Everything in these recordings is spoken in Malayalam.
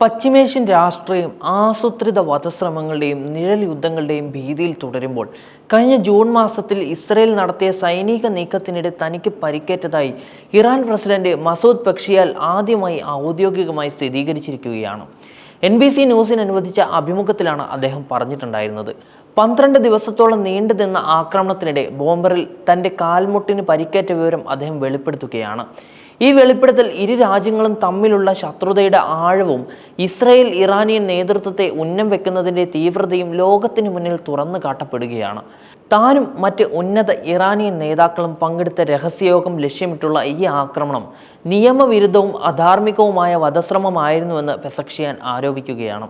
പശ്ചിമേഷ്യൻ രാഷ്ട്രീയം ആസൂത്രിത വധശ്രമങ്ങളുടെയും നിഴൽ യുദ്ധങ്ങളുടെയും ഭീതിയിൽ തുടരുമ്പോൾ കഴിഞ്ഞ ജൂൺ മാസത്തിൽ ഇസ്രയേൽ നടത്തിയ സൈനിക നീക്കത്തിനിടെ തനിക്ക് പരിക്കേറ്റതായി ഇറാൻ പ്രസിഡന്റ് മസൂദ് പക്ഷിയാൽ ആദ്യമായി ഔദ്യോഗികമായി സ്ഥിരീകരിച്ചിരിക്കുകയാണ്. എൻ ബി സി ന്യൂസിന് അനുവദിച്ച അഭിമുഖത്തിലാണ് അദ്ദേഹം പറഞ്ഞിട്ടുണ്ടായിരുന്നത്. പന്ത്രണ്ട് ദിവസത്തോളം നീണ്ടു നിന്ന ആക്രമണത്തിനിടെ ബോംബറിൽ തന്റെ കാൽമുട്ടിന് പരിക്കേറ്റ വിവരം അദ്ദേഹം വെളിപ്പെടുത്തുകയാണ്. ഈ വെളിപ്പെടുത്തൽ ഇരു രാജ്യങ്ങളും തമ്മിലുള്ള ശത്രുതയുടെ ആഴവും ഇസ്രയേൽ ഇറാനിയൻ നേതൃത്വത്തെ ഉന്നം വെക്കുന്നതിന്റെ തീവ്രതയും ലോകത്തിന് മുന്നിൽ തുറന്നു കാട്ടപ്പെടുകയാണ്. താനും മറ്റ് ഉന്നത ഇറാനിയൻ നേതാക്കളും പങ്കെടുത്ത രഹസ്യയോഗം ലക്ഷ്യമിട്ടുള്ള ഈ ആക്രമണം നിയമവിരുദ്ധവും അധാർമികവുമായ വധശ്രമമായിരുന്നുവെന്ന് പെസക്ഷിയാൻ ആരോപിക്കുകയാണ്.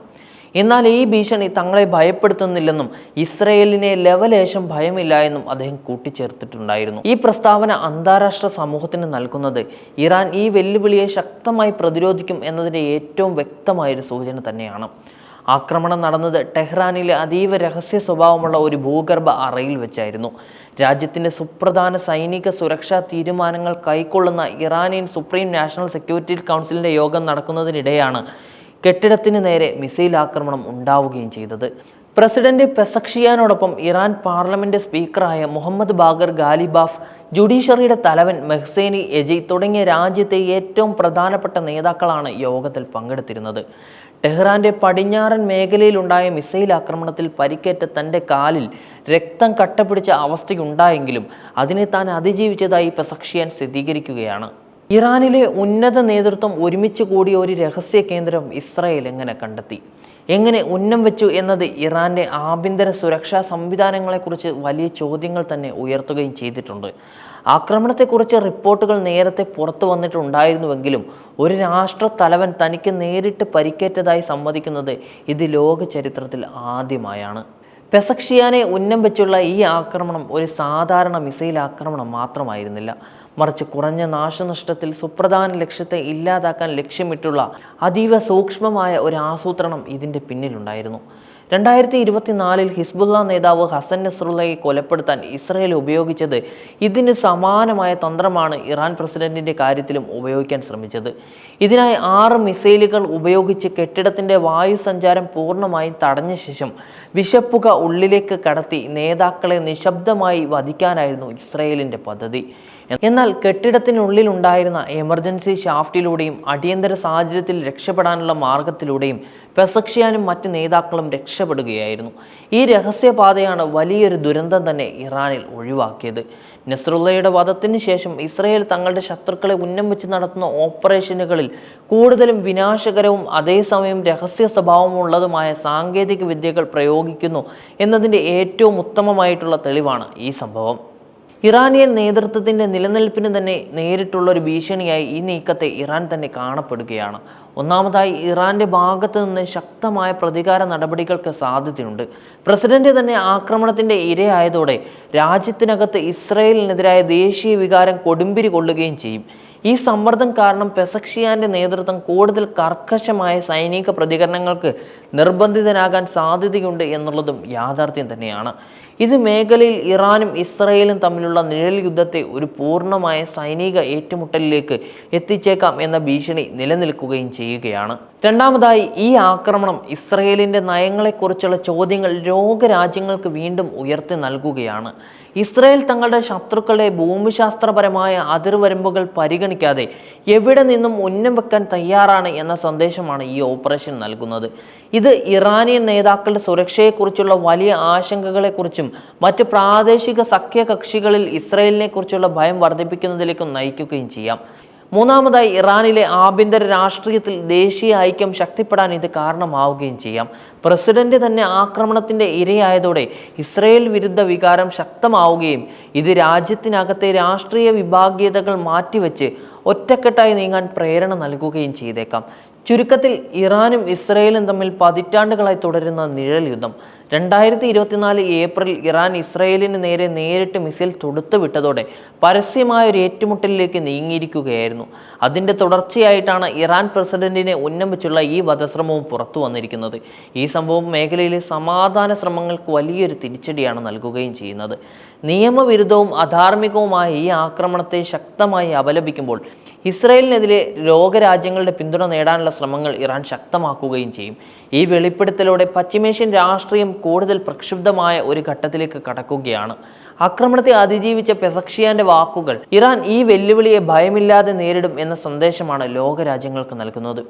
എന്നാൽ ഈ ഭീഷണി തങ്ങളെ ഭയപ്പെടുത്തുന്നില്ലെന്നും ഇസ്രയേലിനെ ലവലേശം ഭയമില്ല എന്നും അദ്ദേഹം കൂട്ടിച്ചേർത്തിട്ടുണ്ടായിരുന്നു. ഈ പ്രസ്താവന അന്താരാഷ്ട്ര സമൂഹത്തിന് നൽകുന്നത് ഇറാൻ ഈ വെല്ലുവിളിയെ ശക്തമായി പ്രതിരോധിക്കും എന്നതിന്റെ ഏറ്റവും വ്യക്തമായൊരു സൂചന തന്നെയാണ്. ആക്രമണം നടന്നത് ടെഹ്റാനിലെ അതീവ രഹസ്യ സ്വഭാവമുള്ള ഒരു ഭൂഗർഭ അറയിൽ വെച്ചായിരുന്നു. രാജ്യത്തിന്റെ സുപ്രധാന സൈനിക സുരക്ഷാ തീരുമാനങ്ങൾ കൈക്കൊള്ളുന്ന ഇറാനിയൻ സുപ്രീം നാഷണൽ സെക്യൂരിറ്റി കൗൺസിലിന്റെ യോഗം നടക്കുന്നതിനിടെയാണ് കെട്ടിടത്തിന് നേരെ മിസൈൽ ആക്രമണം ഉണ്ടാവുകയും ചെയ്തത്. പ്രസിഡന്റ് പെസക്ഷിയാനോടൊപ്പം ഇറാൻ പാർലമെന്റ് സ്പീക്കറായ മുഹമ്മദ് ബാഗർ ഗാലിബാഫ് ജുഡീഷ്യറിയുടെ തലവൻ മെഹ്സേനി എജി തുടങ്ങിയ രാജ്യത്തെ ഏറ്റവും പ്രധാനപ്പെട്ട നേതാക്കളാണ് യോഗത്തിൽ പങ്കെടുത്തിരുന്നത്. ടെഹ്റാന്റെ പടിഞ്ഞാറൻ മേഖലയിലുണ്ടായ മിസൈൽ ആക്രമണത്തിൽ പരിക്കേറ്റ തന്റെ കാലിൽ രക്തം കട്ടപിടിച്ച അവസ്ഥയുണ്ടായെങ്കിലും അതിനെ താൻ അതിജീവിച്ചതായി പെസക്ഷിയാൻ സ്ഥിരീകരിക്കുകയാണ്. ഇറാനിലെ ഉന്നത നേതൃത്വം ഒരുമിച്ച് കൂടിയ ഒരു രഹസ്യ കേന്ദ്രം ഇസ്രായേൽ എങ്ങനെ കണ്ടെത്തി? എങ്ങനെ ഉന്നം വെച്ചു എന്നത് ഇറാന്റെ ആഭ്യന്തര സുരക്ഷാ സംവിധാനങ്ങളെക്കുറിച്ച് വലിയ ചോദ്യങ്ങൾ തന്നെ ഉയർത്തുകയും ചെയ്തിട്ടുണ്ട്. ആക്രമണത്തെക്കുറിച്ച് റിപ്പോർട്ടുകൾ നേരത്തെ പുറത്തു വന്നിട്ടുണ്ടായിരുന്നുവെങ്കിലും ഒരു രാഷ്ട്ര തലവൻ തനിക്ക് നേരിട്ട് പരിക്കേറ്റതായി സമ്മതിക്കുന്നത് ഇത് ലോക ചരിത്രത്തിൽ ആദ്യമായാണ്. പെസക്ഷിയാനെ ഉന്നം വെച്ചുള്ള ഈ ആക്രമണം ഒരു സാധാരണ മിസൈൽ ആക്രമണം മാത്രമായിരുന്നില്ല. മറിച്ച് കുറഞ്ഞ നാശനഷ്ടത്തിൽ സുപ്രധാന ലക്ഷ്യത്തെ ഇല്ലാതാക്കാൻ ലക്ഷ്യമിട്ടുള്ള അതീവ സൂക്ഷ്മമായ ഒരു ആസൂത്രണം ഇതിന്റെ പിന്നിലുണ്ടായിരുന്നു. രണ്ടായിരത്തി ഇരുപത്തിനാലിൽ ഹിസ്ബുല്ല നേതാവ് ഹസൻ നസ്രുള്ളയെ കൊലപ്പെടുത്താൻ ഇസ്രയേൽ ഉപയോഗിച്ചത് ഇതിന് സമാനമായ തന്ത്രമാണ് ഇറാൻ പ്രസിഡന്റിന്റെ കാര്യത്തിലും ഉപയോഗിക്കാൻ ശ്രമിച്ചത്. ഇതിനായി ആറ് മിസൈലുകൾ ഉപയോഗിച്ച് കെട്ടിടത്തിന്റെ വായു സഞ്ചാരം പൂർണമായും തടഞ്ഞ ശേഷം വിശപ്പുക ഉള്ളിലേക്ക് കടത്തി നേതാക്കളെ നിശബ്ദമായി വധിക്കാനായിരുന്നു ഇസ്രയേലിന്റെ പദ്ധതി. എന്നാൽ കെട്ടിടത്തിനുള്ളിൽ ഉണ്ടായിരുന്ന എമർജൻസി ഷാഫ്റ്റിലൂടെയും അടിയന്തര സാഹചര്യത്തിൽ രക്ഷപ്പെടാനുള്ള മാർഗത്തിലൂടെയും പെസക്ഷിയാനും മറ്റ് നേതാക്കളും രക്ഷപ്പെടുകയായിരുന്നു. ഈ രഹസ്യപാതയാണ് വലിയൊരു ദുരന്തം തന്നെ ഇറാനിൽ ഒഴിവാക്കിയത്. നസ്രുള്ളയുടെ വധത്തിന് ശേഷം ഇസ്രയേൽ തങ്ങളുടെ ശത്രുക്കളെ ഉന്നം വെച്ച് നടത്തുന്ന ഓപ്പറേഷനുകളിൽ കൂടുതലും വിനാശകരവും അതേസമയം രഹസ്യ സ്വഭാവമുള്ളതുമായ സാങ്കേതിക വിദ്യകൾ പ്രയോഗിക്കുന്നു എന്നതിന്റെ ഏറ്റവും ഉത്തമമായിട്ടുള്ള തെളിവാണ് ഈ സംഭവം. ഇറാനിയൻ നേതൃത്വത്തിന്റെ നിലനിൽപ്പിന് തന്നെ നേരിട്ടുള്ള ഒരു ഭീഷണിയായി ഈ നീക്കത്തെ ഇറാൻ തന്നെ കാണപ്പെടുകയാണ്. ഒന്നാമതായി ഇറാന്റെ ഭാഗത്ത് നിന്ന് ശക്തമായ പ്രതികാര നടപടികൾക്ക് സാധ്യതയുണ്ട്. പ്രസിഡന്റ് തന്നെ ആക്രമണത്തിന്റെ ഇരയായതോടെ രാജ്യത്തിനകത്ത് ഇസ്രയേലിനെതിരായ ദേശീയ വികാരം കൊടുമ്പിരി കൊള്ളുകയും ചെയ്യും. ഈ സമ്മർദ്ദം കാരണം പെസക്ഷിയാന്റെ നേതൃത്വം കൂടുതൽ കർക്കശമായ സൈനിക പ്രതികരണങ്ങൾക്ക് നിർബന്ധിതനാകാൻ സാധ്യതയുണ്ട് എന്നുള്ളതും യാഥാർത്ഥ്യം തന്നെയാണ്. ഇത് മേഖലയിൽ ഇറാനും ഇസ്രയേലും തമ്മിലുള്ള നിഴൽ യുദ്ധത്തെ ഒരു പൂർണമായ സൈനിക ഏറ്റുമുട്ടലിലേക്ക് എത്തിച്ചേക്കാം എന്ന ഭീഷണി നിലനിൽക്കുകയും ചെയ്യുകയാണ്. രണ്ടാമതായി ഈ ആക്രമണം ഇസ്രയേലിന്റെ നയങ്ങളെക്കുറിച്ചുള്ള ചോദ്യങ്ങൾ ലോകരാജ്യങ്ങൾക്ക് വീണ്ടും ഉയർത്തി നൽകുകയാണ്. ഇസ്രയേൽ തങ്ങളുടെ ശത്രുക്കളുടെ ഭൂമിശാസ്ത്രപരമായ അതിർവരമ്പുകൾ പരിഗണിക്കാതെ എവിടെ നിന്നും ഉന്നം വെക്കാൻ തയ്യാറാണ് എന്ന സന്ദേശമാണ് ഈ ഓപ്പറേഷൻ നൽകുന്നത്. ഇത് ഇറാനിയൻ നേതാക്കളുടെ സുരക്ഷയെക്കുറിച്ചുള്ള വലിയ ആശങ്കകളെക്കുറിച്ചും മറ്റ് പ്രാദേശിക സഖ്യകക്ഷികളിൽ ഇസ്രയേലിനെ കുറിച്ചുള്ള ഭയം വർദ്ധിപ്പിക്കുന്നതിലേക്കും നയിക്കുകയും ചെയ്യാം. മൂന്നാമതായി ഇറാനിലെ ആഭ്യന്തര രാഷ്ട്രീയത്തിൽ ദേശീയ ഐക്യം ശക്തിപ്പെടാൻ ഇത് കാരണമാവുകയും ചെയ്യാം. പ്രസിഡന്റ് തന്നെ ആക്രമണത്തിന്റെ ഇരയായതോടെ ഇസ്രയേൽ വിരുദ്ധ വികാരം ശക്തമാവുകയും ഇത് രാജ്യത്തിനകത്തെ രാഷ്ട്രീയ വിഭാഗീയതകൾ മാറ്റിവെച്ച് ഒറ്റക്കെട്ടായി നീങ്ങാൻ പ്രേരണ നൽകുകയും ചെയ്തേക്കാം. ചുരുക്കത്തിൽ ഇറാനും ഇസ്രയേലും തമ്മിൽ പതിറ്റാണ്ടുകളായി തുടരുന്ന നിഴൽ യുദ്ധം. രണ്ടായിരത്തി ഇരുപത്തിനാല് ഏപ്രിൽ ഇറാൻ ഇസ്രയേലിന് നേരെ നേരിട്ട് മിസൈൽ തൊടുത്തുവിട്ടതോടെ പരസ്യമായ ഒരു ഏറ്റുമുട്ടലിലേക്ക് നീങ്ങിയിരിക്കുകയായിരുന്നു. അതിന്റെ തുടർച്ചയായിട്ടാണ് ഇറാൻ പ്രസിഡന്റിനെ ഉന്നമിച്ചുള്ള ഈ വധശ്രമവും പുറത്തു വന്നിരിക്കുന്നത്. ഈ സംഭവം മേഖലയിലെ സമാധാന ശ്രമങ്ങൾക്ക് വലിയൊരു തിരിച്ചടിയാണ് നൽകുകയും ചെയ്യുന്നത്. നിയമവിരുദ്ധവും അധാർമികവുമായ ഈ ആക്രമണത്തെ ശക്തമായി അപലപിക്കുമ്പോൾ ഇസ്രായേലിനെതിരെ ലോകരാജ്യങ്ങളുടെ പിന്തുണ നേടാനുള്ള ശ്രമങ്ങൾ ഇറാൻ ശക്തമാക്കുകയും ചെയ്യും. ഈ വെളിപ്പെടുത്തലോടെ പശ്ചിമേഷ്യൻ രാഷ്ട്രീയം കൂടുതൽ പ്രക്ഷുബ്ധമായ ഒരു ഘട്ടത്തിലേക്ക് കടക്കുകയാണ്. ആക്രമണത്തെ അതിജീവിച്ച പെസക്ഷിയാന്റെ വാക്കുകൾ ഇറാൻ ഈ വെല്ലുവിളിയെ ഭയമില്ലാതെ നേരിടും എന്ന സന്ദേശമാണ് ലോകരാജ്യങ്ങൾക്ക് നൽകുന്നത്.